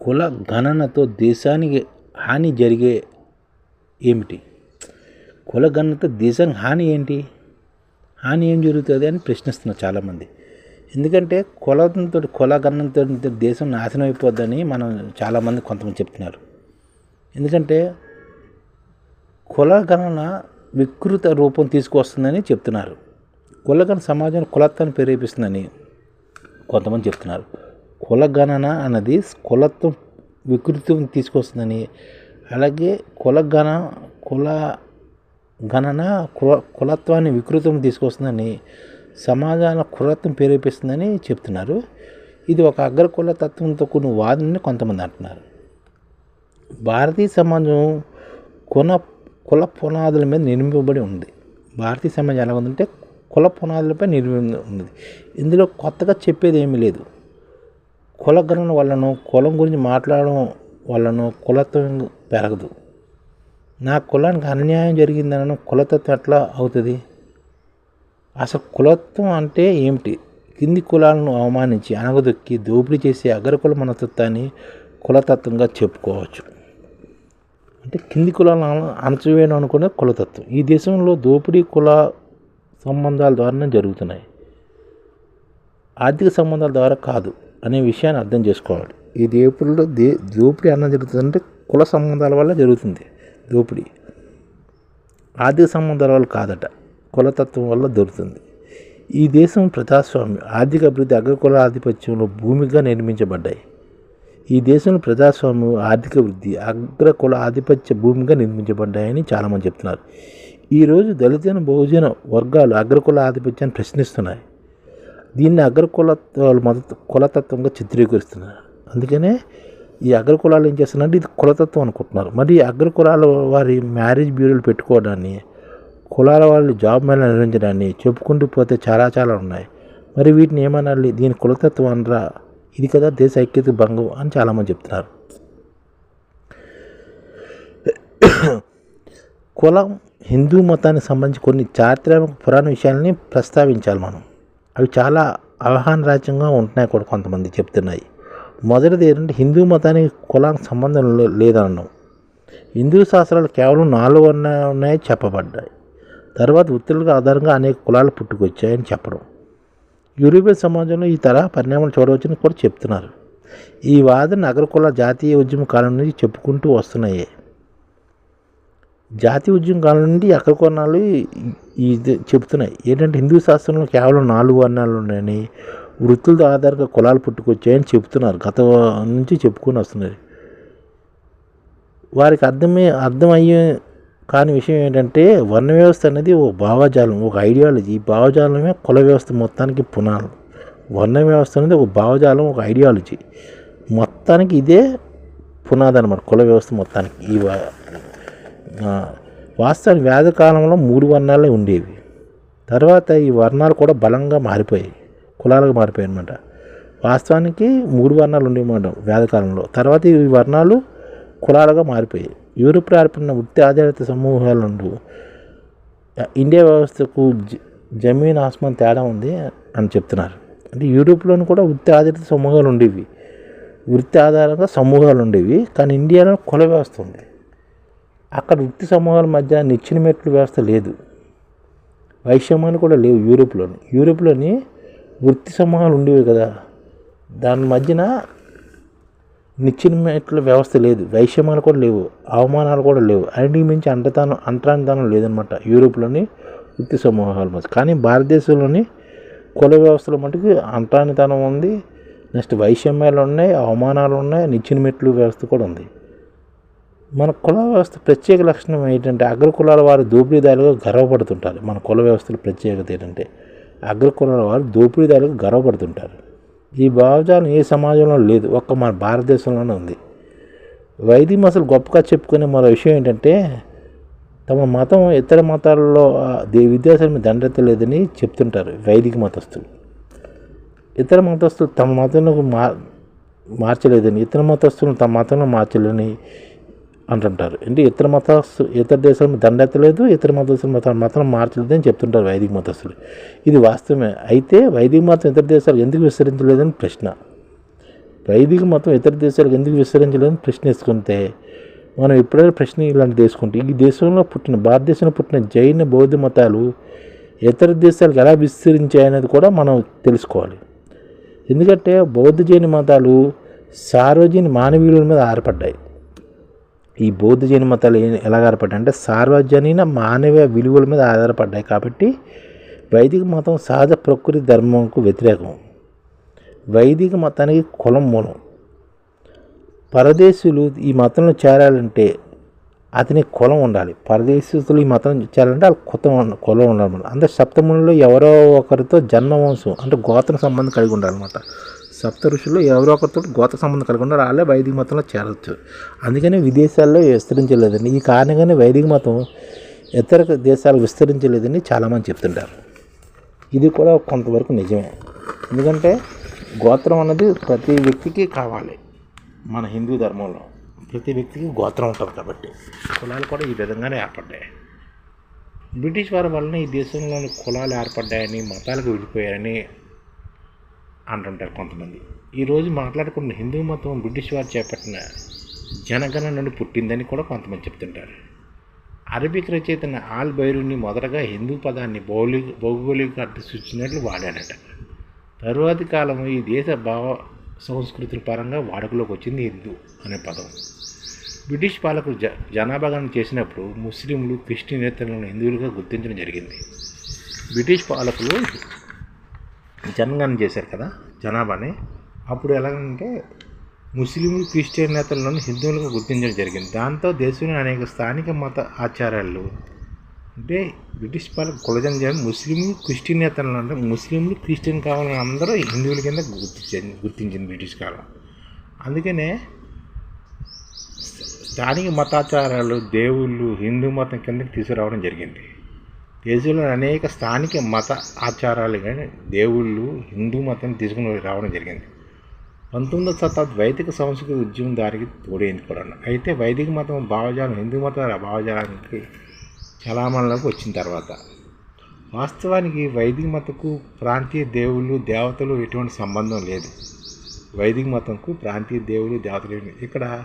కుల గణనతో దేశానికి హాని జరిగే ఏమిటి? కుల గణనతో దేశానికి హాని ఏంటి? హాని ఏం జరుగుతుంది అని ప్రశ్నిస్తున్నారు చాలామంది. ఎందుకంటే కులంతో కుల గణనతో దేశం నాశనం అయిపోద్దని మనం చాలామంది కొంతమంది చెప్తున్నారు. ఎందుకంటే కుల గణన వికృత రూపం తీసుకొస్తుందని చెప్తున్నారు. కులగణ సమాజం కులత్వాన్ని ప్రేరేపిస్తుందని కొంతమంది చెప్తున్నారు. కుల గణన అన్నది కులత్వం వికృతిని తీసుకొస్తుందని. అలాగే కుల గణ కుల గణన కుల కులత్వాన్ని వికృతం తీసుకొస్తుందని సమాజాల కులత్వం ప్రేరేపిస్తుందని చెప్తున్నారు. ఇది ఒక అగ్రకుల తత్వంతో కొన్ని వాదనని కొంతమంది అంటున్నారు. భారతీయ సమాజం కుల కుల పునాదుల మీద నిర్మింపబడి ఉంది. భారతీయ సమాజం ఎలా ఉందంటే కుల పునాదులపై నిర్మి ఉంది ఇందులో కొత్తగా చెప్పేది ఏమీ లేదు. కులగణన వలన కులం గురించి మాట్లాడడం వలన కులత్వం పెరగదు. నా కులానికి అన్యాయం జరిగిందనను కులతత్వం ఎట్లా అవుతుంది? అసలు కులత్వం అంటే ఏమిటి? కింది కులాలను అవమానించి అనగదొక్కి దోపిడీ చేసే అగ్రకుల మనస్తత్వాన్ని కులతత్వంగా చెప్పుకోవచ్చు. అంటే కింది కులాలను అణచివేయడం అనుకునే కులతత్వం. ఈ దేశంలో దోపిడీ కుల సంబంధాల ద్వారానే జరుగుతున్నాయి. ఆర్థిక సంబంధాల ద్వారా కాదు. అనే విషయాన్ని అర్థం చేసుకోవాలి. ఈ దోపిడీలో దే దోపిడీ అన్న జరుగుతుందంటే కుల సంబంధాల వల్ల జరుగుతుంది దోపిడీ. ఆర్థిక సంబంధాల వల్ల కాదట కులతత్వం వల్ల దొరుకుతుంది. ఈ దేశం ప్రజాస్వామ్యం ఆర్థిక అభివృద్ధి అగ్రకుల ఆధిపత్యంలో భూమిగా నిర్మించబడ్డాయి. ఈ దేశంలో ప్రజాస్వామ్యం ఆర్థిక వృద్ధి అగ్రకుల ఆధిపత్య భూమిగా నిర్మించబడ్డాయని చాలామంది చెప్తున్నారు. ఈరోజు దళిత బహుజన వర్గాలు అగ్రకుల ఆధిపత్యాన్ని ప్రశ్నిస్తున్నాయి. దీన్ని అగ్రకుల మత కులతత్వంగా చిత్రీకరిస్తున్నారు. అందుకనే ఈ అగ్రకులాలు ఏం చేస్తున్నారంటే ఇది కులతత్వం అనుకుంటున్నారు. మరి ఈ అగ్రకులాల వారి మ్యారేజ్ బ్యూరోలు పెట్టుకోవడాన్ని కులాల వాళ్ళు జాబ్ మేళ నిర్వహించడాన్ని చెప్పుకుంటూ పోతే చాలా చాలా ఉన్నాయి. మరి వీటిని ఏమనాలి? దీని కులతత్వం అనరా? ఇది కదా దేశ ఐక్యత భంగం అని చాలామంది చెప్తున్నారు. కులం హిందూ మతానికి సంబంధించి కొన్ని చారిత్రాత్మక పురాణ విషయాలని ప్రస్తావించాలి మనం. అవి చాలా అవహానరాజ్యంగా ఉంటున్నాయి కూడా కొంతమంది చెప్తున్నాయి. మొదటిది ఏంటంటే హిందూ మతానికి కులానికి సంబంధం లే- లేదనడం హిందూ శాస్త్రాలు కేవలం నాలుగు ఉన్నాయి చెప్పబడ్డాయి. తర్వాత వృత్తులకు ఆధారంగా అనేక కులాలు పుట్టుకొచ్చాయని చెప్పడం. యూరోపియన్ సమాజంలో ఈ తరహా పరిణామాలు చూడవచ్చని కూడా చెప్తున్నారు. ఈ వాదన నగర కుల జాతీయ ఉద్యమ కాలం నుంచి చెప్పుకుంటూ వస్తున్నాయి. జాతీయ ఉద్యమం కాలం నుండి అక్కడ కొన్నాళ్ళు ఇది చెప్తున్నాయి ఏంటంటే హిందూ శాస్త్రంలో కేవలం నాలుగు వర్ణాలు ఉన్నాయని వృత్తులతో ఆధారంగా కులాలు పుట్టుకొచ్చాయని చెప్తున్నారు గత నుంచి చెప్పుకొని వస్తున్నారు. వారికి అర్థమే అర్థమయ్యే కాని విషయం ఏంటంటే వర్ణ వ్యవస్థ అనేది ఒక భావజాలం ఒక ఐడియాలజీ. ఈ భావజాలమే కుల వ్యవస్థ మొత్తానికి పునాలు వర్ణ వ్యవస్థ అనేది ఒక భావజాలం ఒక ఐడియాలజీ. మొత్తానికి ఇదే పునాది అనమాట కుల వ్యవస్థ మొత్తానికి. ఈ వాస్తవం వ్యాధి కాలంలో మూడు వర్ణాలే ఉండేవి. తర్వాత ఈ వర్ణాలు కూడా బలంగా మారిపోయాయి కులాలకు మారిపోయాయి అనమాట వాస్తవానికి మూడు వర్ణాలు ఉండేమాట వేదకాలంలో తర్వాత ఈ వర్ణాలు కులాలుగా మారిపోయాయి. యూరోప్ ఏర్పడిన వృత్తి ఆధారిత సమూహాల నుండి ఇండియా వ్యవస్థకు జ- జమీన్ ఆస్మాన్ తేడా ఉంది అని చెప్తున్నారు. అంటే యూరోప్లోని కూడా వృత్తి ఆధారిత సమూహాలు ఉండేవి వృత్తి ఆధారంగా సమూహాలు ఉండేవి కానీ ఇండియాలో కుల వ్యవస్థ ఉంది. అక్కడ వృత్తి సమూహాల మధ్య నిచ్చిన మెట్లు వ్యవస్థ లేదు. వైషమ్యాలు కూడా లేవు యూరోప్లోని. యూరోప్లోని వృత్తి సమూహాలు ఉండేవి కదా. దాని మధ్యన నిచ్చిన మెట్ల వ్యవస్థ లేదు. వైషమ్యాలు కూడా లేవు. అవమానాలు కూడా లేవు. అన్నిటికి మించి అంటతానం అంటరానితనం లేదనమాట యూరోప్లోని వృత్తి సమూహాల మధ్య. కానీ భారతదేశంలోని కుల వ్యవస్థల మటుకు అంటరానితనం ఉంది. నెక్స్ట్ వైషమ్యాలు ఉన్నాయి అవమానాలు ఉన్నాయి నిచ్చిన మెట్లు వ్యవస్థ కూడా ఉంది. మన కుల వ్యవస్థ ప్రత్యేక లక్షణం ఏంటంటే అగ్రకులాల వారు దోపిడీదారులుగా గర్వపడుతుంటారు. మన కుల వ్యవస్థల ప్రత్యేకత ఏంటంటే అగ్రకులాల వారు దోపిడీదారులుగా గర్వపడుతుంటారు. ఈ భావజాలం ఏ సమాజంలో లేదు ఒక్క మన భారతదేశంలోనే ఉంది. వైదికం అసలు గొప్పగా చెప్పుకునే మరో విషయం ఏంటంటే తమ మతం ఇతర మతాలలో ఆ, విద్యాసాల మీద దండెత్తలేదని చెప్తుంటారు వైదిక మతస్థులు. ఇతర మతస్థులు తమ మతంలో మార్ మార్చలేదని ఇతర మతస్థులను తమ మతంలో మార్చలేని అంటుంటారు. అంటే ఇతర మతస్థు ఇతర దేశాలను దండెత్తలేదు ఇతర మతస్థులు మతం మతం మార్చలేదని చెప్తుంటారు వైదిక మతస్థులు. ఇది వాస్తవమే. అయితే వైదిక మతం ఇతర దేశాలు ఎందుకు విస్తరించలేదని ప్రశ్న. వైదిక మతం ఇతర దేశాలకు ఎందుకు విస్తరించలేదని ప్రశ్న వేసుకుంటే మనం ఎప్పుడైనా ప్రశ్న ఇలాంటి తీసుకుంటే ఈ దేశంలో పుట్టిన భారతదేశంలో పుట్టిన జైన బౌద్ధ మతాలు ఇతర దేశాలకు ఎలా విస్తరించాయనేది కూడా మనం తెలుసుకోవాలి. ఎందుకంటే బౌద్ధ జైన మతాలు సార్వజని మానవీయుల మీద ఆరపడ్డాయి ఈ బౌద్ధ జైన మతాలు ఎలా ఆధారపడ్డాయి అంటే సార్వజనీన మానవ విలువల మీద ఆధారపడ్డాయి కాబట్టి వైదిక మతం సహజ ప్రకృతి ధర్మంకు వ్యతిరేకం. వైదిక మతానికి కులం మూలం. పరదేశులు ఈ మతంలో చేరాలంటే అతని కులం ఉండాలి. పరదేశస్తులు ఈ మతం చేరాలంటే వాళ్ళకి కులం ఉండాలన్నమాట అంటే సప్తమునిలో ఎవరో ఒకరితో జన్మవంశం అంటే గోత్ర సంబంధం కలిగి ఉండాలన్నమాట. సప్త ఋషుల్లో ఎవరో ఒకరితో గోత సంబంధం కలిగి ఉండాలి వాళ్ళే వైదిక మతంలో చేరవచ్చు అందుకని విదేశాల్లో విస్తరించలేదండి. ఈ కారణంగానే వైదిక మతం ఇతర దేశాలు విస్తరించలేదని చాలామంది చెప్తుంటారు. ఇది కూడా కొంతవరకు నిజమే. ఎందుకంటే గోత్రం అన్నది ప్రతి వ్యక్తికి కావాలి మన హిందూ ధర్మంలో. ప్రతి వ్యక్తికి గోత్రం ఉంటుంది కాబట్టి కులాలు కూడా ఈ విధంగానే ఏర్పడ్డాయి. బ్రిటిష్ వారి వలన ఈ దేశంలోని కులాలు ఏర్పడ్డాయని మతాలకు విడిపోయాయని అంటుంటారు కొంతమంది. ఈరోజు మాట్లాడుకున్న హిందూ మతం బ్రిటిష్ వారు చేపట్టిన జనగణ నుండి పుట్టిందని కూడా కొంతమంది చెప్తుంటారు. అరబిక్ రచయితన ఆల్ బైరుని మొదటగా హిందూ పదాన్ని భౌలి భౌగోళిక అర్థ సూచించినట్లు వాడాడట తరువాతి కాలం ఈ దేశ భావ సంస్కృతుల పరంగా వాడుకలోకి వచ్చింది హిందూ అనే పదం. బ్రిటిష్ పాలకులు జ జనాభా చేసినప్పుడు ముస్లింలు క్రిస్టియనేతలను హిందువులుగా గుర్తించడం జరిగింది. బ్రిటిష్ పాలకులు జనగణన చేశారు కదా జనాభాని. అప్పుడు ఎలాగంటే ముస్లింలు క్రిస్టియన్ నేతలను హిందువులుగా గుర్తించడం జరిగింది. దాంతో దేశంలో అనేక స్థానిక మత ఆచారాలు అంటే బ్రిటిష్ పాలక కులజన చేయడం ముస్లింలు క్రిస్టియన్ నేతలను అంటే ముస్లింలు క్రిస్టియన్ కావాలని అందరూ హిందువుల కింద గుర్తించింది గుర్తించింది బ్రిటిష్ కాలం. అందుకనే స్థానిక మతాచారాలు దేవుళ్ళు హిందూ మతం కిందకి తీసుకురావడం జరిగింది. దేశంలో అనేక స్థానిక మత ఆచారాలు కానీ దేవుళ్ళు హిందూ మతం తీసుకుని రావడం జరిగింది. పంతొమ్మిదవ శతాబ్ది వైదిక సంస్కృతి ఉద్యమం దానికి తోడైంది కూడా. అయితే వైదిక మతం భావజాలం హిందూ మత భావజాలానికి చలామణలోకి వచ్చిన తర్వాత వాస్తవానికి వైదిక మతకు ప్రాంతీయ దేవుళ్ళు దేవతలు ఎటువంటి సంబంధం లేదు. వైదిక మతంకు ప్రాంతీయ దేవుళ్ళు దేవతలు ఇక్కడ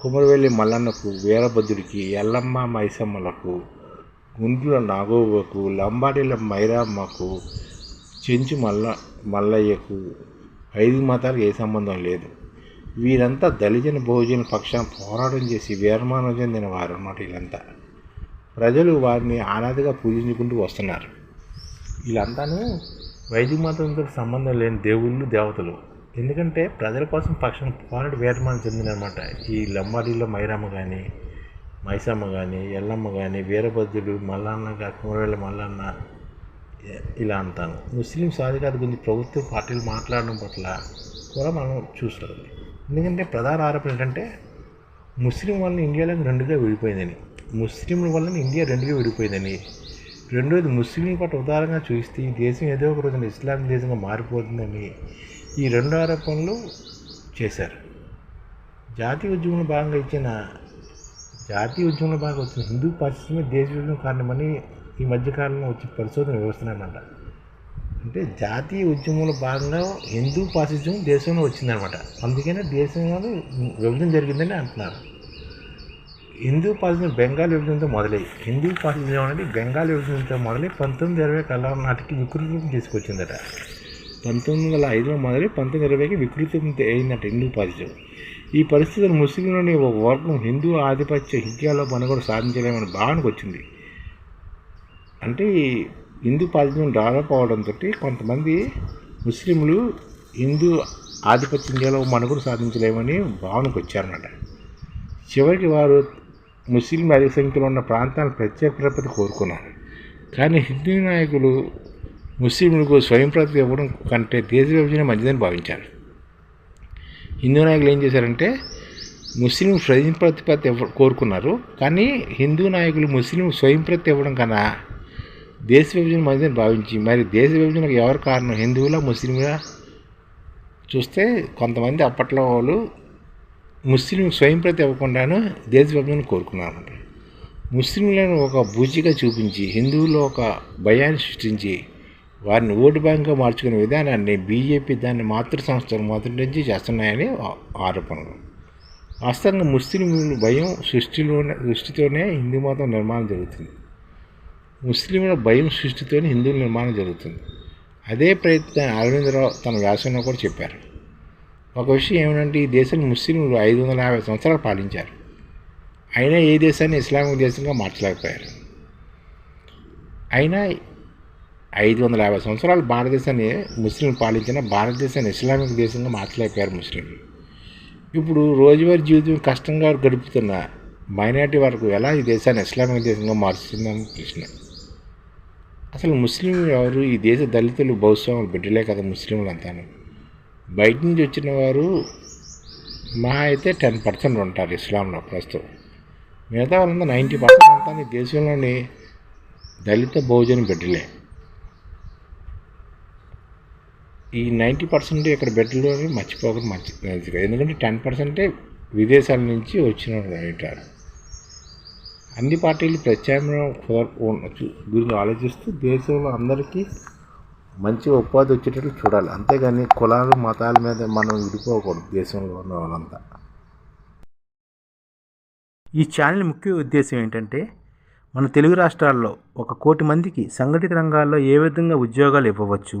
కుమరవెల్లి మల్లన్నకు వీరభద్రుడికి ఎల్లమ్మ మైసమ్మలకు గుండ్ల నాగోబకు లంబాడీల మైరామ్మకు చెంచు మల్ల మల్లయ్యకు ఐదు మతాలకు ఏ సంబంధం లేదు. వీరంతా దళిజన బహుజన పక్షాన పోరాటం చేసి వీరమానం చెందిన వారు అన్నమాట వీళ్ళంతా. ప్రజలు వారిని ఆనాదిగా పూజించుకుంటూ వస్తున్నారు. వీళ్ళంతాను వైదిక మతంతో సంబంధం లేని దేవుళ్ళు దేవతలు. ఎందుకంటే ప్రజల కోసం పక్షం పోరాడి వీరమానం చెందినమాట ఈ లంబాడీలో మైరమ్మ కానీ మైసమ్మ కానీ ఎల్లమ్మ కానీ వీరభద్రుడు మల్లన్న గా- మల్లన్న ఇలా అంటాను. ముస్లిం సాధికారత గురించి ప్రభుత్వ పార్టీలు మాట్లాడడం పట్ల కూడా మనం చూస్తుంది ఎందుకంటే ప్రధాన ఆరోపణ ఏంటంటే ముస్లిం వలన ఇండియాలో రెండుగా విడిపోయిందని. ముస్లింల వలన ఇండియా రెండుగా విడిపోయిందని. రెండోది ముస్లింల పట్ల ఉదారంగా చూస్తే ఈ దేశం ఏదో ఒక రోజున ఇస్లామిక్ దేశంగా మారిపోతుందని ఈ రెండు ఆరోపణలు చేశారు. జాతీయ ఉద్యమంలో భాగంగా ఇచ్చిన జాతీయ ఉద్యమంలో బాగా వచ్చిన హిందూ పాశ్చిమ దేశ విభజన కారణమని ఈ మధ్యకాలంలో వచ్చి పరిశోధన వ్యవస్థనమాట అంటే జాతీయ ఉద్యమంలో భాగంగా హిందూ పాసిజం దేశంలో వచ్చిందనమాట. అందుకనే దేశంలో విభజన జరిగిందని అంటున్నారు. హిందూ పాసిజం బెంగాల్ విభజనతో మొదలై హిందూ పాసిజం అనేది బెంగాల్ విభజనతో మొదలై పంతొమ్మిది ఇరవై కలం నాటికి వికృతం తీసుకొచ్చిందట. పంతొమ్మిది వందల ఐదులో మొదలై పంతొమ్మిది ఇరవైకి వికృతం అయిందట హిందూ పాసిజం ఈ పరిస్థితులు ముస్లింలోని ఒక వర్గం హిందూ ఆధిపత్య హింద్యాలో మనుగడ సాధించలేమని భావనకు వచ్చింది. అంటే ఈ హిందూ పాసిజం డెవలప్ అవడంతో కొంతమంది ముస్లింలు హిందూ ఆధిపత్య ఇండియాలో మనుగడ సాధించలేమని భావనకు వచ్చారన్నమాట. చివరికి వారు ముస్లిం అధిక సంఖ్యలో ఉన్న ప్రాంతాలను ప్రత్యేక ప్రపతి కోరుకున్నారు. కానీ హిందూ నాయకులు ముస్లింలకు స్వయం ప్రాప్తి ఇవ్వడం కంటే దేశ విభజన మంచిదని భావించారు హిందూ నాయకులు ఏం చేశారంటే ముస్లిం స్వయం ప్రతిపత్తి ఇవ్వ కోరుకున్నారు. కానీ హిందూ నాయకులు ముస్లిం స్వయం ప్రతి ఇవ్వడం కన్నా దేశ విభజన మంచిదని భావించి మరి దేశ విభజనకు ఎవరు కారణం? హిందువులా ముస్లింలా? చూస్తే కొంతమంది అప్పట్లో వాళ్ళు ముస్లిం స్వయం ప్రతి ఇవ్వకుండాను దేశ విభజన కోరుకున్నారు ముస్లింలను ఒక బూచిగా చూపించి హిందువులు ఒక భయాన్ని సృష్టించి వారిని ఓటు బ్యాంక్గా మార్చుకునే విధానాన్ని బీజేపీ దాన్ని మాతృ సంస్థలు మొదటి నుంచి చేస్తున్నాయని ఆరోపణలు. వాస్తవంగా ముస్లింల భయం సృష్టిలోనే సృష్టితోనే హిందూ మతం నిర్మాణం జరుగుతుంది. ముస్లింల భయం సృష్టితోనే హిందువుల నిర్మాణం జరుగుతుంది. అదే ప్రయత్నం అరవిందరావు తన వ్యాసంలో కూడా చెప్పారు. ఒక విషయం ఏమిటంటే ఈ దేశంలో ముస్లింలు ఐదు వందల యాభై సంవత్సరాలు పాలించారు. అయినా ఏ దేశాన్ని ఇస్లామిక్ దేశంగా మార్చలేకపోయారు. అయినా ఐదు వందల యాభై సంవత్సరాలు భారతదేశాన్ని ముస్లింలు పాలించిన భారతదేశాన్ని ఇస్లామిక్ దేశంగా మార్చలేకపోయారు ముస్లింలు. ఇప్పుడు రోజువారీ జీవితం కష్టంగా గడుపుతున్న మైనార్టీ వరకు ఎలా ఈ దేశాన్ని ఇస్లామిక్ దేశంగా మారుస్తుందని ప్రశ్న. అసలు ముస్లింలు ఎవరు? ఈ దేశ దళితులు భౌస్వాములు బిడ్డలే కదా ముస్లింలు అంతాను బయట నుంచి వచ్చిన వారు మా అయితే టెన్ పర్సెంట్ ఉంటారు ఇస్లాంలో ప్రస్తుతం. మిగతా వాళ్ళంతా నైంటీ పర్సెంట్ అంతా ఈ దేశంలోని దళిత భోజనం బిడ్డలే. ఈ నైంటీ పర్సెంట్ ఇక్కడ బిడ్డలు అని మర్చిపోకుండా మంచి మంచిగా ఎందుకంటే టెన్ పర్సెంటే విదేశాల నుంచి వచ్చిన ఉంటారు అన్ని పార్టీలు ప్రత్యామ్నాయం గురించి ఆలోచిస్తూ దేశంలో అందరికీ మంచి ఉపాధి వచ్చేటట్లు చూడాలి. అంతేగాని కులాలు మతాల మీద మనం విడిపోకూడదు దేశంలో ఉన్న వాళ్ళంతా. ఈ ఛానల్ ముఖ్య ఉద్దేశం ఏంటంటే మన తెలుగు రాష్ట్రాల్లో ఒక కోటి మందికి సంఘటిత రంగాల్లో ఏ విధంగా ఉద్యోగాలు ఇవ్వవచ్చు